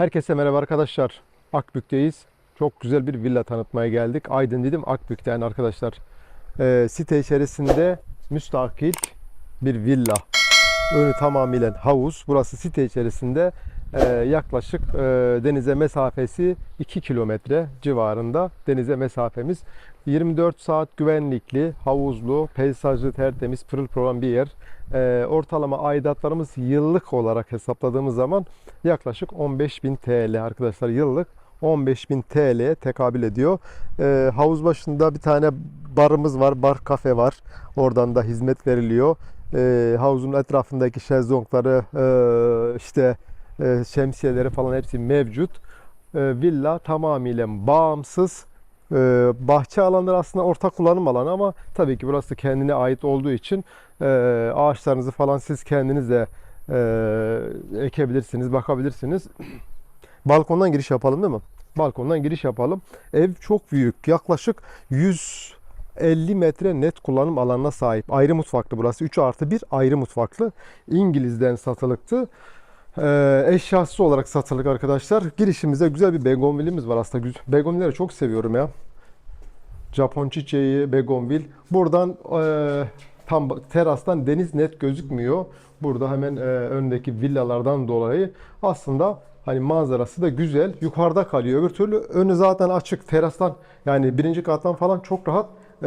Herkese merhaba arkadaşlar. Akbük'teyiz. Çok güzel bir villa tanıtmaya geldik. Aydın dedim Akbük'ten arkadaşlar. Ee, site içerisinde müstakil bir villa. Önü tamamıyla havuz. Burası site içerisinde e, yaklaşık e, denize mesafesi 2 kilometre civarında denize mesafemiz. 24 saat güvenlikli, havuzlu, peyzajlı, tertemiz, pırıl pırıl bir yer. E, ortalama aidatlarımız yıllık olarak hesapladığımız zaman yaklaşık 15.000 TL arkadaşlar yıllık 15.000 TL'ye tekabül ediyor. E, havuz başında bir tane barımız var, bar kafe var. Oradan da hizmet veriliyor. E, havuzun etrafındaki şezlongları, e, işte e, şemsiyeleri falan hepsi mevcut. E, villa tamamıyla bağımsız. E, bahçe alanları aslında ortak kullanım alanı ama tabii ki burası kendine ait olduğu için e, ağaçlarınızı falan siz kendiniz de e, ekebilirsiniz, bakabilirsiniz. Balkondan giriş yapalım değil mi? Balkondan giriş yapalım. Ev çok büyük. Yaklaşık 150 metre net kullanım alanına sahip. Ayrı mutfaklı burası. 3 artı 1 ayrı mutfaklı. İngiliz'den satılıktı. Ee, eşyası olarak satılık arkadaşlar. Girişimizde güzel bir begonvilimiz var aslında. Begonvilleri çok seviyorum ya. Japon çiçeği, begonvil. Buradan e, tam terastan deniz net gözükmüyor. Burada hemen e, öndeki villalardan dolayı aslında hani manzarası da güzel. Yukarıda kalıyor. Öbür türlü önü zaten açık. Terastan yani birinci kattan falan çok rahat e,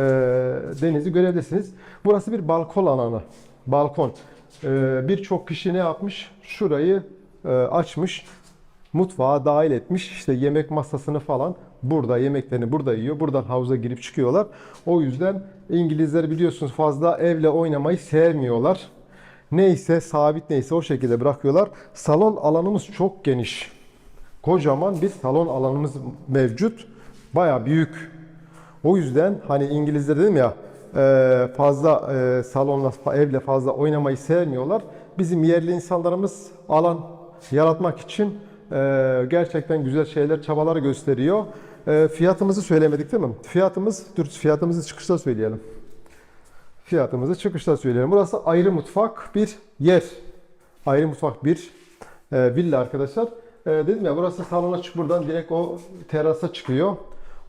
denizi görebilirsiniz. Burası bir balkon alanı. Balkon. E, Birçok kişi ne yapmış? Şurayı e, açmış mutfağa dahil etmiş. İşte yemek masasını falan burada yemeklerini burada yiyor. Buradan havuza girip çıkıyorlar. O yüzden İngilizler biliyorsunuz fazla evle oynamayı sevmiyorlar. Neyse sabit neyse o şekilde bırakıyorlar. Salon alanımız çok geniş. Kocaman bir salon alanımız mevcut. Baya büyük. O yüzden hani İngilizler dedim ya e, fazla e, salonla evle fazla oynamayı sevmiyorlar. Bizim yerli insanlarımız alan yaratmak için gerçekten güzel şeyler, çabalar gösteriyor. E, Fiyatımızı söylemedik değil mi? Fiyatımız, dur fiyatımızı çıkışta söyleyelim. Fiyatımızı çıkışta söyleyelim. Burası ayrı mutfak bir yer. Ayrı mutfak bir e, villa arkadaşlar. E, dedim ya burası salona çık buradan direkt o terasa çıkıyor.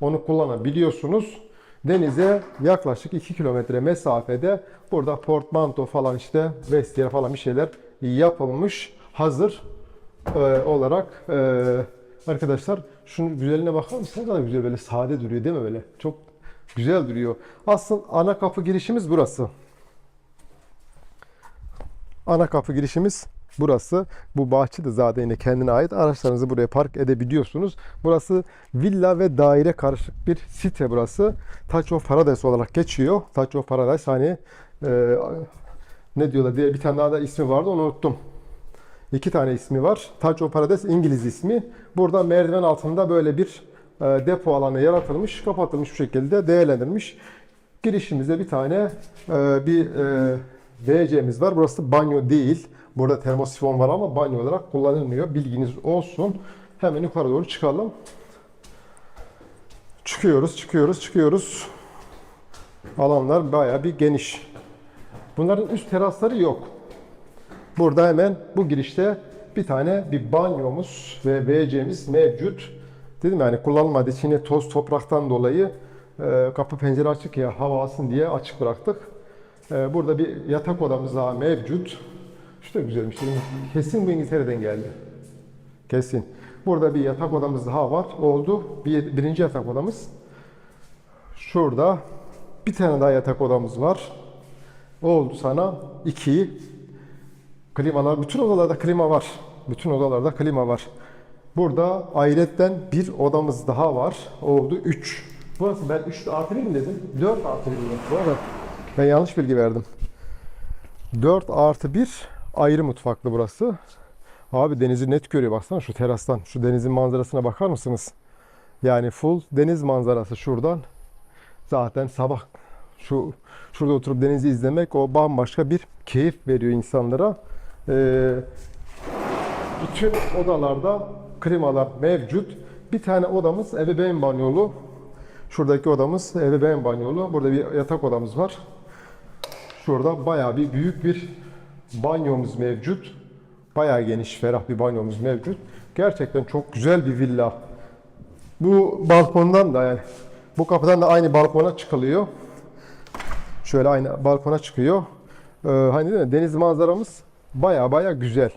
Onu kullanabiliyorsunuz. Denize yaklaşık 2 kilometre mesafede burada portmanto falan işte vestiyer falan bir şeyler yapılmış hazır e, olarak e, arkadaşlar şunun güzelliğine bakar mısınız? Ne güzel böyle sade duruyor değil mi böyle? Çok güzel duruyor. Aslında ana kapı girişimiz burası. Ana kapı girişimiz burası. Bu bahçe de zaten yine kendine ait. Araçlarınızı buraya park edebiliyorsunuz. Burası villa ve daire karışık bir site burası. Touch of Paradise olarak geçiyor. Touch of Paradise hani e, ne diyorlar diye bir tane daha da ismi vardı onu unuttum. İki tane ismi var. Touch of Paradise İngiliz ismi. Burada merdiven altında böyle bir e, depo alanı yaratılmış, kapatılmış bu şekilde değerlendirilmiş. Girişimizde bir tane e, bir e, WC'miz var. Burası banyo değil. Burada termosifon var ama banyo olarak kullanılmıyor. Bilginiz olsun. Hemen yukarı doğru çıkalım. Çıkıyoruz, çıkıyoruz, çıkıyoruz. Alanlar bayağı bir geniş. Bunların üst terasları yok. Burada hemen bu girişte bir tane bir banyomuz ve WC'miz mevcut. Dedim yani kullanılmadı. İçine toz topraktan dolayı e, kapı pencere açık ya hava alsın diye açık bıraktık. E, burada bir yatak odamız daha mevcut. Şu da güzelmiş. Kesin bu İngiltere'den geldi. Kesin. Burada bir yatak odamız daha var. Oldu. Bir, birinci yatak odamız. Şurada bir tane daha yatak odamız var. Oldu sana iki. Klimalar, bütün odalarda klima var. Bütün odalarda klima var. Burada ayrıca bir odamız daha var. Oldu 3. Burası ben 3 artı 1 mi dedim? 4 artı 1 dedim. Bu arada ben yanlış bilgi verdim. 4 artı 1 ayrı mutfaklı burası. Abi denizi net görüyor baksana şu terastan. Şu denizin manzarasına bakar mısınız? Yani full deniz manzarası şuradan. Zaten sabah şu şurada oturup denizi izlemek o bambaşka bir keyif veriyor insanlara. Ee, bütün odalarda klimalar mevcut. Bir tane odamız ebeveyn banyolu. Şuradaki odamız ebeveyn banyolu. Burada bir yatak odamız var. Şurada bayağı bir büyük bir banyomuz mevcut. Bayağı geniş, ferah bir banyomuz mevcut. Gerçekten çok güzel bir villa. Bu balkondan da yani bu kapıdan da aynı balkona çıkılıyor. Şöyle aynı balkona çıkıyor. Ee, hani değil mi? Deniz manzaramız baya baya güzel.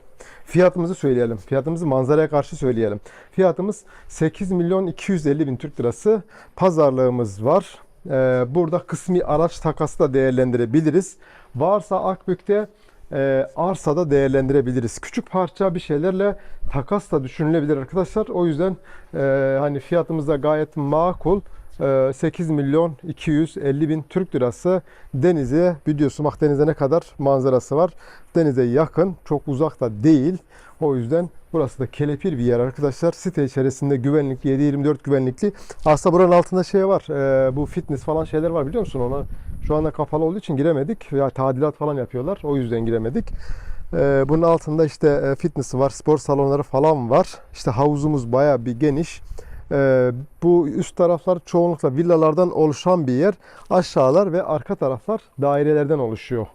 Fiyatımızı söyleyelim. Fiyatımızı manzaraya karşı söyleyelim. Fiyatımız 8 milyon 250 bin Türk lirası. Pazarlığımız var. Ee, burada kısmi araç takası da değerlendirebiliriz. Varsa Akbük'te e, arsada değerlendirebiliriz. Küçük parça bir şeylerle takas da düşünülebilir arkadaşlar. O yüzden e, hani fiyatımız da gayet makul. E, 8 milyon 250 bin Türk lirası denize biliyorsun denize ne kadar manzarası var. Denize yakın çok uzak da değil. O yüzden burası da kelepir bir yer arkadaşlar. Site içerisinde güvenlikli 7-24 güvenlikli. Aslında buranın altında şey var. e, bu fitness falan şeyler var biliyor musun ona? Şu anda kapalı olduğu için giremedik. Ya tadilat falan yapıyorlar. O yüzden giremedik. Ee, bunun altında işte e, fitness'i var, spor salonları falan var. İşte havuzumuz bayağı bir geniş. Ee, bu üst taraflar çoğunlukla villalardan oluşan bir yer. Aşağılar ve arka taraflar dairelerden oluşuyor.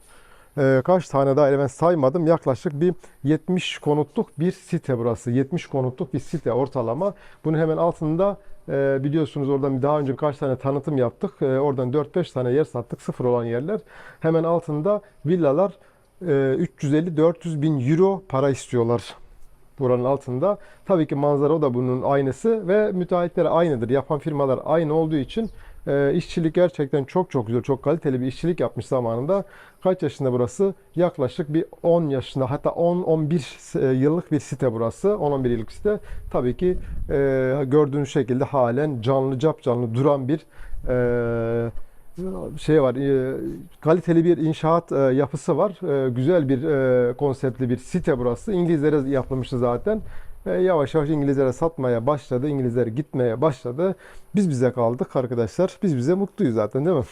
Ee, kaç tane daire ben saymadım. Yaklaşık bir 70 konutluk bir site burası. 70 konutluk bir site ortalama. Bunun hemen altında e, biliyorsunuz oradan daha önce birkaç tane tanıtım yaptık. E, oradan 4-5 tane yer sattık. Sıfır olan yerler. Hemen altında villalar e, 350-400 bin euro para istiyorlar buranın altında. Tabii ki manzara o da bunun aynısı ve müteahhitler aynıdır. Yapan firmalar aynı olduğu için e, işçilik gerçekten çok çok güzel, çok kaliteli bir işçilik yapmış zamanında. Kaç yaşında burası? Yaklaşık bir 10 yaşında hatta 10-11 yıllık bir site burası. 10-11 yıllık site. Tabii ki e, gördüğünüz şekilde halen canlı cap canlı duran bir e, şey var, e, kaliteli bir inşaat e, yapısı var. E, güzel bir konseptli bir site burası. İngilizlere yapılmıştı zaten. Yavaş yavaş İngilizlere satmaya başladı. İngilizler gitmeye başladı. Biz bize kaldık arkadaşlar. Biz bize mutluyuz zaten değil mi?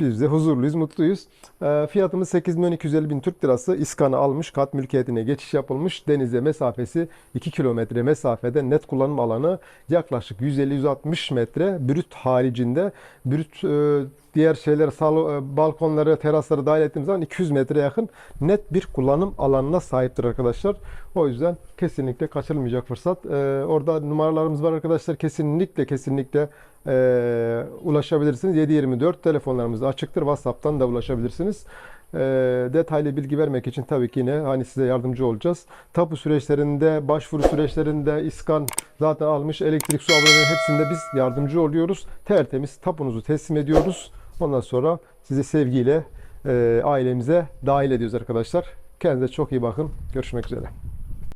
Biz de huzurluyuz, mutluyuz. E, fiyatımız 8 milyon 250 bin Türk lirası. İskanı almış, kat mülkiyetine geçiş yapılmış. Denize mesafesi 2 kilometre mesafede net kullanım alanı yaklaşık 150-160 metre. Brüt haricinde, brüt e, diğer şeyler, salo, e, balkonları, terasları dahil ettiğimiz zaman 200 metre yakın net bir kullanım alanına sahiptir arkadaşlar. O yüzden kesinlikle kaçırılmayacak fırsat. E, orada numaralarımız var arkadaşlar. Kesinlikle kesinlikle e, ulaşabilirsiniz. 724 telefonlarımız açıktır. WhatsApp'tan da ulaşabilirsiniz. E, detaylı bilgi vermek için tabii ki yine hani size yardımcı olacağız. Tapu süreçlerinde, başvuru süreçlerinde iskan zaten almış elektrik su abonelerinin hepsinde biz yardımcı oluyoruz. Tertemiz tapunuzu teslim ediyoruz. Ondan sonra sizi sevgiyle e, ailemize dahil ediyoruz arkadaşlar. Kendinize çok iyi bakın. Görüşmek üzere.